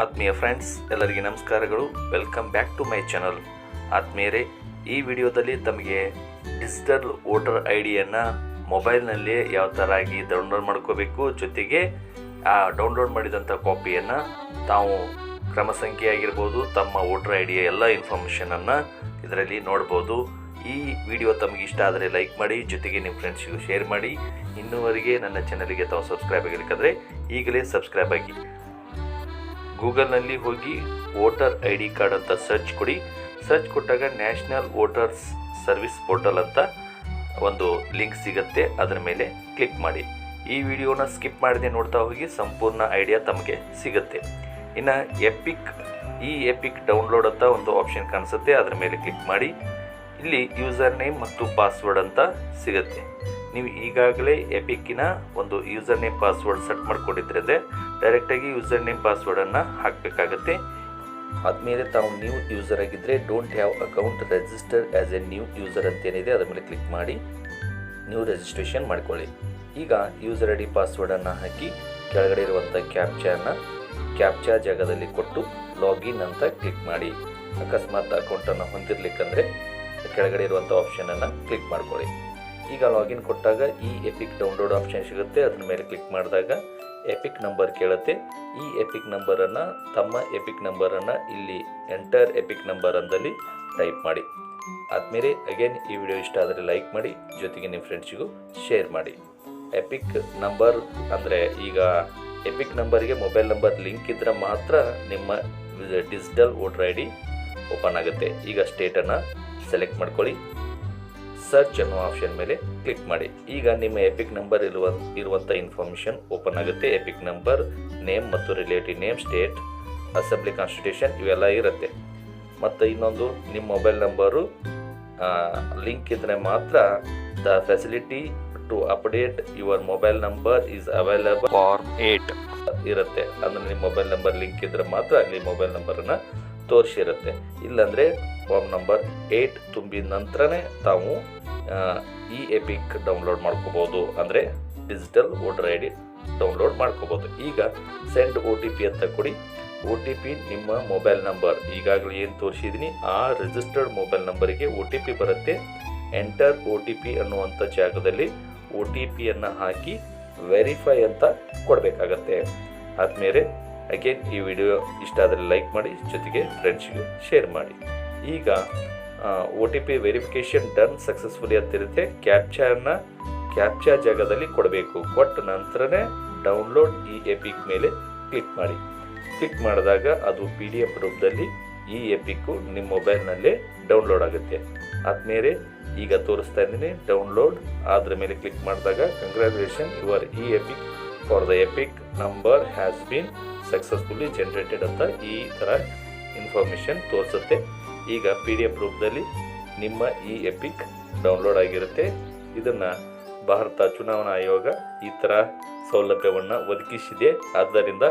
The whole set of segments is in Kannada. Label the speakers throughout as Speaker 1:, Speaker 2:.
Speaker 1: ಆತ್ಮೀಯ ಫ್ರೆಂಡ್ಸ್ ಎಲ್ಲರಿಗೆ ನಮಸ್ಕಾರಗಳು. Welcome back to my channel ಆತ್ಮೀಯರೇ, ಈ ವಿಡಿಯೋದಲ್ಲಿ ತಮಗೆ ಡಿಜಿಟಲ್ ವೋಟರ್ ಐ ಡಿಯನ್ನು ಮೊಬೈಲ್ನಲ್ಲಿ ಯಾವ ಥರ ಆಗಿ ಡೌನ್ಲೋಡ್ ಮಾಡ್ಕೋಬೇಕು, ಜೊತೆಗೆ, ಆ ಡೌನ್ಲೋಡ್ ಮಾಡಿದಂಥ ಕಾಪಿಯನ್ನು ತಾವು ಕ್ರಮ ಸಂಖ್ಯೆ ಆಗಿರ್ಬೋದು ತಮ್ಮ ವೋಟರ್ ಐ ಡಿಯ ಎಲ್ಲ ಇನ್ಫಾರ್ಮೇಷನನ್ನು ಇದರಲ್ಲಿ ನೋಡ್ಬೋದು. ಈ ವಿಡಿಯೋ ತಮಗೆ ಇಷ್ಟ ಆದರೆ ಲೈಕ್ ಮಾಡಿ, ಜೊತೆಗೆ ನಿಮ್ಮ ಫ್ರೆಂಡ್ಸಿಗೂ ಶೇರ್ ಮಾಡಿ. ಇನ್ನೂವರೆಗೆ ನನ್ನ ಚಾನಲಿಗೆ ತಾವು ಸಬ್ಸ್ಕ್ರೈಬ್ ಆಗಲಿಕ್ಕಾದರೆ ಈಗಲೇ ಸಬ್ಸ್ಕ್ರೈಬ್ ಆಗಿ. ಗೂಗಲ್ನಲ್ಲಿ ಹೋಗಿ ವೋಟರ್ ಐ ಡಿ ಕಾರ್ಡ್ ಅಂತ ಸರ್ಚ್ ಕೊಡಿ. ಸರ್ಚ್ ಕೊಟ್ಟಾಗ ನ್ಯಾಷನಲ್ ವೋಟರ್ಸ್ ಸರ್ವಿಸ್ ಪೋರ್ಟಲ್ ಅಂತ ಒಂದು ಲಿಂಕ್ ಸಿಗುತ್ತೆ. ಅದರ ಮೇಲೆ ಕ್ಲಿಕ್ ಮಾಡಿ. ಈ ವಿಡಿಯೋನ ಸ್ಕಿಪ್ ಮಾಡದೆ ನೋಡ್ತಾ ಹೋಗಿ, ಸಂಪೂರ್ಣ ಐಡಿಯಾ ತಮಗೆ ಸಿಗುತ್ತೆ. ಇನ್ನು ಎಪಿಕ್, ಈ ಎಪಿಕ್ ಡೌನ್ಲೋಡ್ ಅಂತ ಒಂದು ಆಪ್ಷನ್ ಕಾಣಿಸುತ್ತೆ. ಅದರ ಮೇಲೆ ಕ್ಲಿಕ್ ಮಾಡಿ. ಇಲ್ಲಿ ಯೂಸರ್ ನೇಮ್ ಮತ್ತು ಪಾಸ್ವರ್ಡ್ ಅಂತ ಸಿಗುತ್ತೆ. ನೀವು ಈಗಾಗಲೇ ಎಪಿಕ್ಕಿನ ಒಂದು ಯೂಸರ್ ನೇಮ್ ಪಾಸ್ವರ್ಡ್ ಸೆಟ್ ಮಾಡ್ಕೊಂಡಿದ್ರೆ ಡೈರೆಕ್ಟಾಗಿ ಯೂಸರ್ ನೇಮ್ ಪಾಸ್ವರ್ಡನ್ನು ಹಾಕಬೇಕಾಗತ್ತೆ. ಆದಮೇಲೆ ತಾವು ನ್ಯೂ ಯೂಸರ್ ಆಗಿದ್ದರೆ don't have account register as a new user ಅಂತ ಏನಿದೆ ಅದರ ಮೇಲೆ ಕ್ಲಿಕ್ ಮಾಡಿ ನ್ಯೂ ರಿಜಿಸ್ಟ್ರೇಷನ್ ಮಾಡ್ಕೊಳ್ಳಿ. ಈಗ ಯೂಸರ್ ಐ ಡಿ ಪಾಸ್ವರ್ಡನ್ನು ಹಾಕಿ, ಕೆಳಗಡೆ ಇರುವಂಥ ಕ್ಯಾಪ್ಚಾನ ಕ್ಯಾಪ್ಚಾ ಜಾಗದಲ್ಲಿ ಕೊಟ್ಟು ಲಾಗಿನ್ ಅಂತ ಕ್ಲಿಕ್ ಮಾಡಿ. ಅಕಸ್ಮಾತ್ ಅಕೌಂಟನ್ನು ಹೊಂದಿರಲಿಕ್ಕಂದರೆ ಕೆಳಗಡೆ ಇರುವಂಥ ಆಪ್ಷನನ್ನು ಕ್ಲಿಕ್ ಮಾಡ್ಕೊಳ್ಳಿ. ಈಗ ಲಾಗಿನ್ ಕೊಟ್ಟಾಗ ಈ ಎಪಿಕ್ ಡೌನ್ಲೋಡ್ ಆಪ್ಷನ್ ಸಿಗುತ್ತೆ, ಅದರ ಮೇಲೆ ಕ್ಲಿಕ್ ಮಾಡಿದಾಗ ಎಪಿಕ್ ನಂಬರ್ ಕೇಳುತ್ತೆ. ಈ ಎಪಿಕ್ ನಂಬರನ್ನು ತಮ್ಮ ಎಪಿಕ್ ನಂಬರನ್ನು ಇಲ್ಲಿ ಎಂಟರ್ ಎಪಿಕ್ ನಂಬರ್ ಅಂದಲ್ಲಿ ಟೈಪ್ ಮಾಡಿ. ಆದಮೇಲೆ ಅಗೇನ್ ಈ ವಿಡಿಯೋ ಇಷ್ಟ ಆದರೆ ಲೈಕ್ ಮಾಡಿ, ಜೊತೆಗೆ ನಿಮ್ಮ ಫ್ರೆಂಡ್ಸಿಗೂ ಶೇರ್ ಮಾಡಿ. ಎಪಿಕ್ ನಂಬರ್ ಅಂದರೆ ಈಗ ಎಪಿಕ್ ನಂಬರಿಗೆ ಮೊಬೈಲ್ ನಂಬರ್ ಲಿಂಕ್ ಇದ್ದರೆ ಮಾತ್ರ ನಿಮ್ಮ digital voter I D open ಆಗುತ್ತೆ. ಈಗ ಸ್ಟೇಟನ್ನು ಸೆಲೆಕ್ಟ್ ಮಾಡ್ಕೊಳ್ಳಿ. ಸರ್ಚ್ ಅನ್ನೋ ಆಪ್ಷನ್ ಮೇಲೆ ಕ್ಲಿಕ್ ಮಾಡಿ. ಈಗ ನಿಮ್ಮ ಎಪಿಕ್ ನಂಬರ್ ಇರುವ ಇರುವಂಥ ಇನ್ಫಾರ್ಮೇಷನ್ ಓಪನ್ ಆಗುತ್ತೆ. ಎಪಿಕ್ ನಂಬರ್ ನೇಮ್ ಮತ್ತು relative name state assembly constitution ಇವೆಲ್ಲ ಇರುತ್ತೆ. ಮತ್ತು ಇನ್ನೊಂದು ನಿಮ್ಮ ಮೊಬೈಲ್ ನಂಬರು ಲಿಂಕ್ ಇದ್ದರೆ ಮಾತ್ರ the facility to update your mobile number is available
Speaker 2: for eight
Speaker 1: ಇರುತ್ತೆ. ಅಂದರೆ ನಿಮ್ಮ ಮೊಬೈಲ್ ನಂಬರ್ ಲಿಂಕ್ ಇದ್ದರೆ ಮಾತ್ರ ಅಲ್ಲಿ ಮೊಬೈಲ್ ನಂಬರನ್ನು ತೋರಿಸಿರುತ್ತೆ. ಇಲ್ಲಾಂದರೆ ಫಾರ್ಮ್ ನಂಬರ್ ಏಯ್ಟ್ ತುಂಬಿದ ನಂತರನೇ ತಾವು ಈ ಎಪಿಕ್ ಡೌನ್ಲೋಡ್ ಮಾಡ್ಕೋಬೋದು. ಅಂದರೆ digital voter I D download ಮಾಡ್ಕೋಬೋದು. ಈಗ ಸೆಂಡ್ ಓ ಟಿ ಪಿ ಅಂತ ಕೊಡಿ. ಒ ಟಿ ಪಿ ನಿಮ್ಮ ಮೊಬೈಲ್ ನಂಬರ್ ಈಗಾಗಲೇ ಏನು ತೋರಿಸಿದ್ದೀನಿ ಆ ರಿಜಿಸ್ಟರ್ಡ್ ಮೊಬೈಲ್ ನಂಬರಿಗೆ ಒ ಟಿ ಪಿ ಬರುತ್ತೆ. ಎಂಟರ್ ಒ ಟಿ ಪಿ ಅನ್ನುವಂಥ ಜಾಗದಲ್ಲಿ ಒ ಟಿ ಪಿಯನ್ನು ಹಾಕಿ ವೆರಿಫೈ ಅಂತ ಕೊಡಬೇಕಾಗತ್ತೆ. ಆದಮೇಲೆ ಅಗೇನ್ ಈ ವಿಡಿಯೋ ಇಷ್ಟ ಆದರೆ ಲೈಕ್ ಮಾಡಿ, ಜೊತೆಗೆ ಫ್ರೆಂಡ್ಸ್ಗೆ ಶೇರ್ ಮಾಡಿ. ಈಗ O T P verification done successfully ಅಂತಿರುತ್ತೆ ಕ್ಯಾಪ್ಚಾನ ಕ್ಯಾಪ್ಚಾ ಜಾಗದಲ್ಲಿ ಕೊಡಬೇಕು. ಕೊಟ್ಟ ನಂತರನೇ ಡೌನ್ಲೋಡ್ ಈ ಎಪಿಕ್ ಮೇಲೆ ಕ್ಲಿಕ್ ಮಾಡಿ. ಕ್ಲಿಕ್ ಮಾಡಿದಾಗ ಅದು ಪಿ ಡಿ ಎಫ್ ರೂಪದಲ್ಲಿ ಈ ಎಪಿಕ್ಕು ನಿಮ್ಮ ಮೊಬೈಲ್ನಲ್ಲೇ ಡೌನ್ಲೋಡ್ ಆಗುತ್ತೆ. ಆದಮೇಲೆ ಈಗ ತೋರಿಸ್ತಾ ಇದ್ದೀನಿ ಡೌನ್ಲೋಡ್ ಅದರ ಮೇಲೆ ಕ್ಲಿಕ್ ಮಾಡಿದಾಗ ಕಂಗ್ರ್ಯಾಚುಲೇಷನ್ ಯುವರ್ ಈ EPIC for the EPIC number has been successfully generated ಅಂತ ಈ ಥರ ಇನ್ಫಾರ್ಮೇಷನ್ ತೋರಿಸುತ್ತೆ. ಈಗ ಪಿ ಡಿ ಎಫ್ ರೂಪದಲ್ಲಿ ನಿಮ್ಮ ಈ ಎಪಿಕ್ ಡೌನ್ಲೋಡ್ ಆಗಿರುತ್ತೆ. ಇದನ್ನು ಭಾರತ ಚುನಾವಣಾ ಆಯೋಗ ಈ ಥರ ಸೌಲಭ್ಯವನ್ನು ಒದಗಿಸಿದೆ. ಆದ್ದರಿಂದ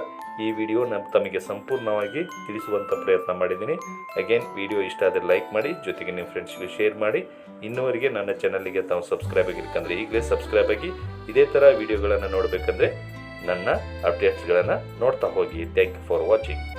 Speaker 1: ಈ ವಿಡಿಯೋ ನಮ್ಮ ತಮಗೆ ಸಂಪೂರ್ಣವಾಗಿ ತಿಳಿಸುವಂಥ ಪ್ರಯತ್ನ ಮಾಡಿದ್ದೀನಿ. ಅಗೇನ್ ವಿಡಿಯೋ ಇಷ್ಟ ಆದರೆ ಲೈಕ್ ಮಾಡಿ, ಜೊತೆಗೆ ನಿಮ್ಮ ಫ್ರೆಂಡ್ಸ್ಗೆ ಶೇರ್ ಮಾಡಿ. ಇನ್ನುವರೆಗೆ ನನ್ನ ಚಾನಲ್ಗೆ ತಾವು ಸಬ್ಸ್ಕ್ರೈಬ್ ಆಗಿರ್ಕಂದ್ರೆ ಈಗಲೇ ಸಬ್ಸ್ಕ್ರೈಬ್ ಆಗಿ ಇದೇ ಥರ ವಿಡಿಯೋಗಳನ್ನು ನೋಡಬೇಕಂದ್ರೆ ನನ್ನ ಅಪ್ಡೇಟ್ಸ್ಗಳನ್ನು ನೋಡ್ತಾ ಹೋಗಿ. Thank you for watching